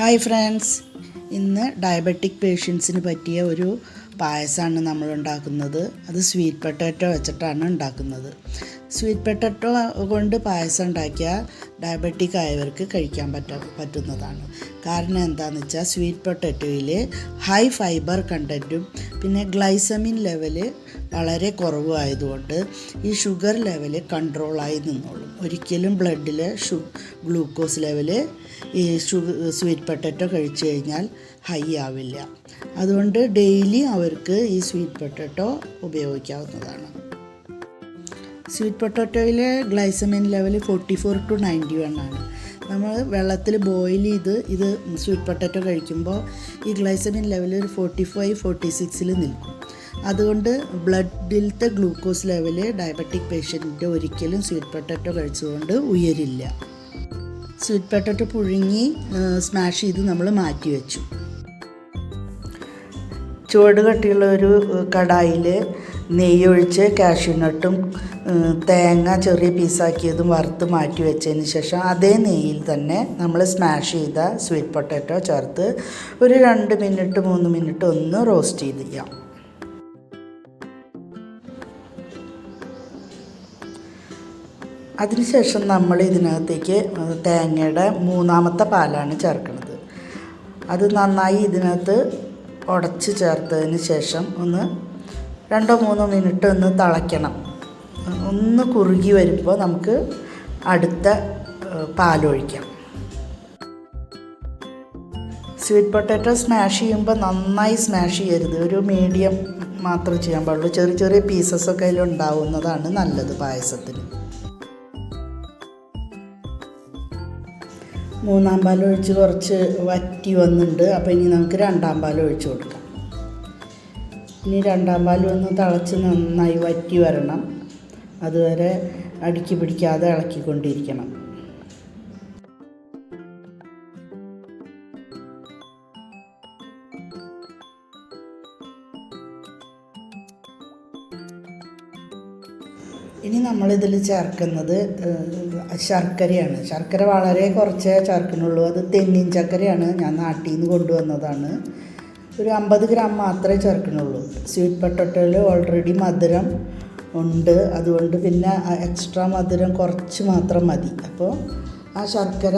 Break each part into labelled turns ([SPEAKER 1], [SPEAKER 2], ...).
[SPEAKER 1] Hi friends ഇന്ന് diabetic പേഷ്യൻസിന് പറ്റിയ ഒരു പായസമാണ് നമ്മൾ ഉണ്ടാക്കുന്നത് അത് സ്വീറ്റ് പൊട്ടാറ്റോ വെച്ചിട്ടാണ് ഉണ്ടാക്കുന്നത്. സ്വീറ്റ് പൊട്ടാറ്റോ കൊണ്ട് പായസം ഉണ്ടാക്കിയാൽ ഡയബറ്റിക് ആയവർക്ക് കഴിക്കാൻ പറ്റ പറ്റുന്നതാണ്. കാരണം എന്താണെന്ന് വെച്ചാൽ സ്വീറ്റ് പൊട്ടറ്റോയിൽ ഹൈ ഫൈബർ കണ്ടന്റും പിന്നെ ഗ്ലൈസമിൻ ലെവൽ വളരെ കുറവായതുകൊണ്ട് ഈ ഷുഗർ ലെവൽ കൺട്രോളായി നിന്നോളും. ഒരിക്കലും ബ്ലഡിലെ ഷു ഗ്ലൂക്കോസ് ലെവൽ ഈ ഷുഗർ സ്വീറ്റ് പൊട്ടറ്റോ കഴിച്ചു കഴിഞ്ഞാൽ ഹൈ ആവില്ല. അതുകൊണ്ട് ഡെയിലി അവർക്ക് ഈ സ്വീറ്റ് പൊട്ടറ്റോ ഉപയോഗിക്കാവുന്നതാണ്. Sweet പൊട്ടാറ്റോയിലെ glycemic level forty four to ninety one ആണ്. നമ്മൾ വെള്ളത്തിൽ ബോയിൽ ചെയ്ത് ഇത് സ്വീറ്റ് പൊട്ടാറ്റോ കഴിക്കുമ്പോൾ ഈ ഗ്ലൈസമിൻ ലെവൽ ഒരു ഫോർട്ടി ഫൈവ് ഫോർട്ടി സിക്സിൽ നിൽക്കും. അതുകൊണ്ട് ബ്ലഡിലത്തെ ഗ്ലൂക്കോസ് ലെവൽ ഡയബറ്റിക് പേഷ്യന്റിന്റെ ഒരിക്കലും സ്വീറ്റ് പൊട്ടാറ്റോ കഴിച്ചുകൊണ്ട് ഉയരില്ല. സ്വീറ്റ് പൊട്ടാറ്റോ പുഴുങ്ങി സ്മാഷ് ചെയ്ത് നമ്മൾ മാറ്റി വെച്ചു. ചുവട് കട്ടിയുള്ള ഒരു കടായിൽ നെയ്യൊഴിച്ച് കാഷ്യൂനട്ടും തേങ്ങ ചെറിയ പീസാക്കിയതും വറുത്ത് മാറ്റി വെച്ചതിന് ശേഷം അതേ നെയ്യിൽ തന്നെ നമ്മൾ സ്മാഷ് ചെയ്ത സ്വീറ്റ് പൊട്ടാറ്റോ ചേർത്ത് ഒരു രണ്ട് മിനിറ്റ് മൂന്ന് മിനിറ്റ് ഒന്ന് റോസ്റ്റ് ചെയ്ത് ചെയ്യാം അതിനുശേഷം നമ്മൾ ഇതിനകത്തേക്ക് തേങ്ങയുടെ മൂന്നാമത്തെ പാലാണ് ചേർക്കുന്നത് അത് നന്നായി ഇതിനകത്ത് ഉടച്ച് ചേർത്തതിന് ശേഷം ഒന്ന് രണ്ടോ മൂന്നോ മിനിറ്റ് ഒന്ന് തിളയ്ക്കണം. ഒന്ന് കുറുകി വരുമ്പോൾ നമുക്ക് അടുത്ത പാലൊഴിക്കാം. സ്വീറ്റ് പൊട്ടാറ്റോ സ്മാഷ് ചെയ്യുമ്പോൾ നന്നായി സ്മാഷ് ചെയ്യരുത്. ഒരു മീഡിയം മാത്രം ചെയ്യാൻ പാടുള്ളൂ. ചെറിയ ചെറിയ പീസസൊക്കെ അതിൽ ഉണ്ടാവുന്നതാണ് നല്ലത് പായസത്തിന്. മൂന്നാം പാൽ ഒഴിച്ച് കുറച്ച് വറ്റി വന്നിട്ടുണ്ട്. അപ്പോൾ ഇനി നമുക്ക് രണ്ടാം പാൽ ഒഴിച്ച് കൊടുക്കാം. ഇനി രണ്ടാം പാൽ ഒന്ന് തിളച്ച് നന്നായി വറ്റി വരണം. അതുവരെ അടുക്കി പിടിക്കാതെ ഇളക്കിക്കൊണ്ടിരിക്കണം. ഇനി നമ്മളിതിൽ ചേർക്കുന്നത് ശർക്കരയാണ്. ശർക്കര വളരെ കുറച്ചേ ചേർക്കുന്നുള്ളൂ. അത് തെങ്ങിൻ ചക്കരയാണ് ഞാൻ നാട്ടിൽ നിന്ന് കൊണ്ടുവന്നതാണ്. ഒരു അമ്പത് ഗ്രാം മാത്രമേ ചേർക്കുന്നുള്ളൂ. സ്വീറ്റ് പൊട്ടറ്റോയിൽ ഓൾറെഡി മധുരം ഉണ്ട്. അതുകൊണ്ട് പിന്നെ എക്സ്ട്രാ മധുരം കുറച്ച് മാത്രം മതി. അപ്പോൾ ആ ശർക്കര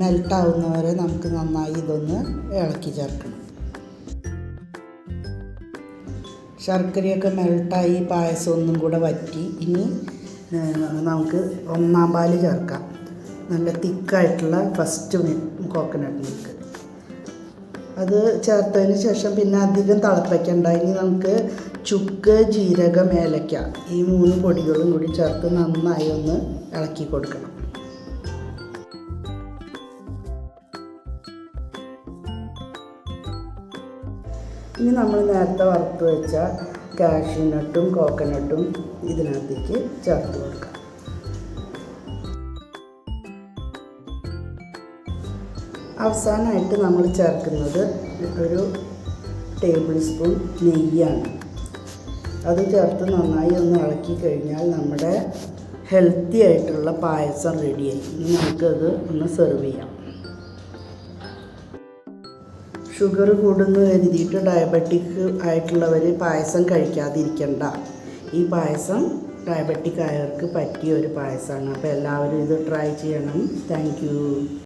[SPEAKER 1] മെൽട്ടാവുന്നവരെ നമുക്ക് നന്നായി ഇതൊന്ന് ഇളക്കി ചേർക്കണം. ശർക്കരയൊക്കെ മെൽട്ടായി പായസം ഒന്നും കൂടെ വറ്റി. ഇനി നമുക്ക് ഒന്നാം പാൽ ചേർക്കാം. നല്ല തിക്കായിട്ടുള്ള ഫസ്റ്റ് കോക്കനട്ട് മിൽക്ക് അത് ചേർത്തതിന് ശേഷം പിന്നെ അധികം തിളപ്പിക്കണ്ട. ഇനി നമുക്ക് ചുക്ക് ജീരകം ഏലക്ക ഈ മൂന്ന് പൊടികളും കൂടി ചേർത്ത് നന്നായി ഒന്ന് ഇളക്കി കൊടുക്കണം. ഇനി നമ്മൾ നേരത്തെ വറുത്ത് വെച്ച കാഷ്യൂനട്ടും കോക്കനട്ടും ഇതിനകത്തേക്ക് ചേർത്ത് കൊടുക്കാം. അവസാനമായിട്ട് നമ്മൾ ചേർക്കുന്നത് ഒരു ടേബിൾ സ്പൂൺ നെയ്യാണ്. അത് ചേർത്ത് നന്നായി ഒന്ന് ഇളക്കി കഴിഞ്ഞാൽ നമ്മുടെ ഹെൽത്തി ആയിട്ടുള്ള പായസം റെഡിയായി ഇനി നമുക്കത് ഒന്ന് സെർവ് ചെയ്യാം. ഷുഗർ കൂടുന്നു കരുതിയിട്ട് ഡയബറ്റിക് ആയിട്ടുള്ളവർ പായസം കഴിക്കാതിരിക്കണ്ട. ഈ പായസം ഡയബറ്റിക് ആയവർക്ക് പറ്റിയ ഒരു പായസമാണ്. അപ്പോൾ എല്ലാവരും ഇത് ട്രൈ ചെയ്യണം. താങ്ക്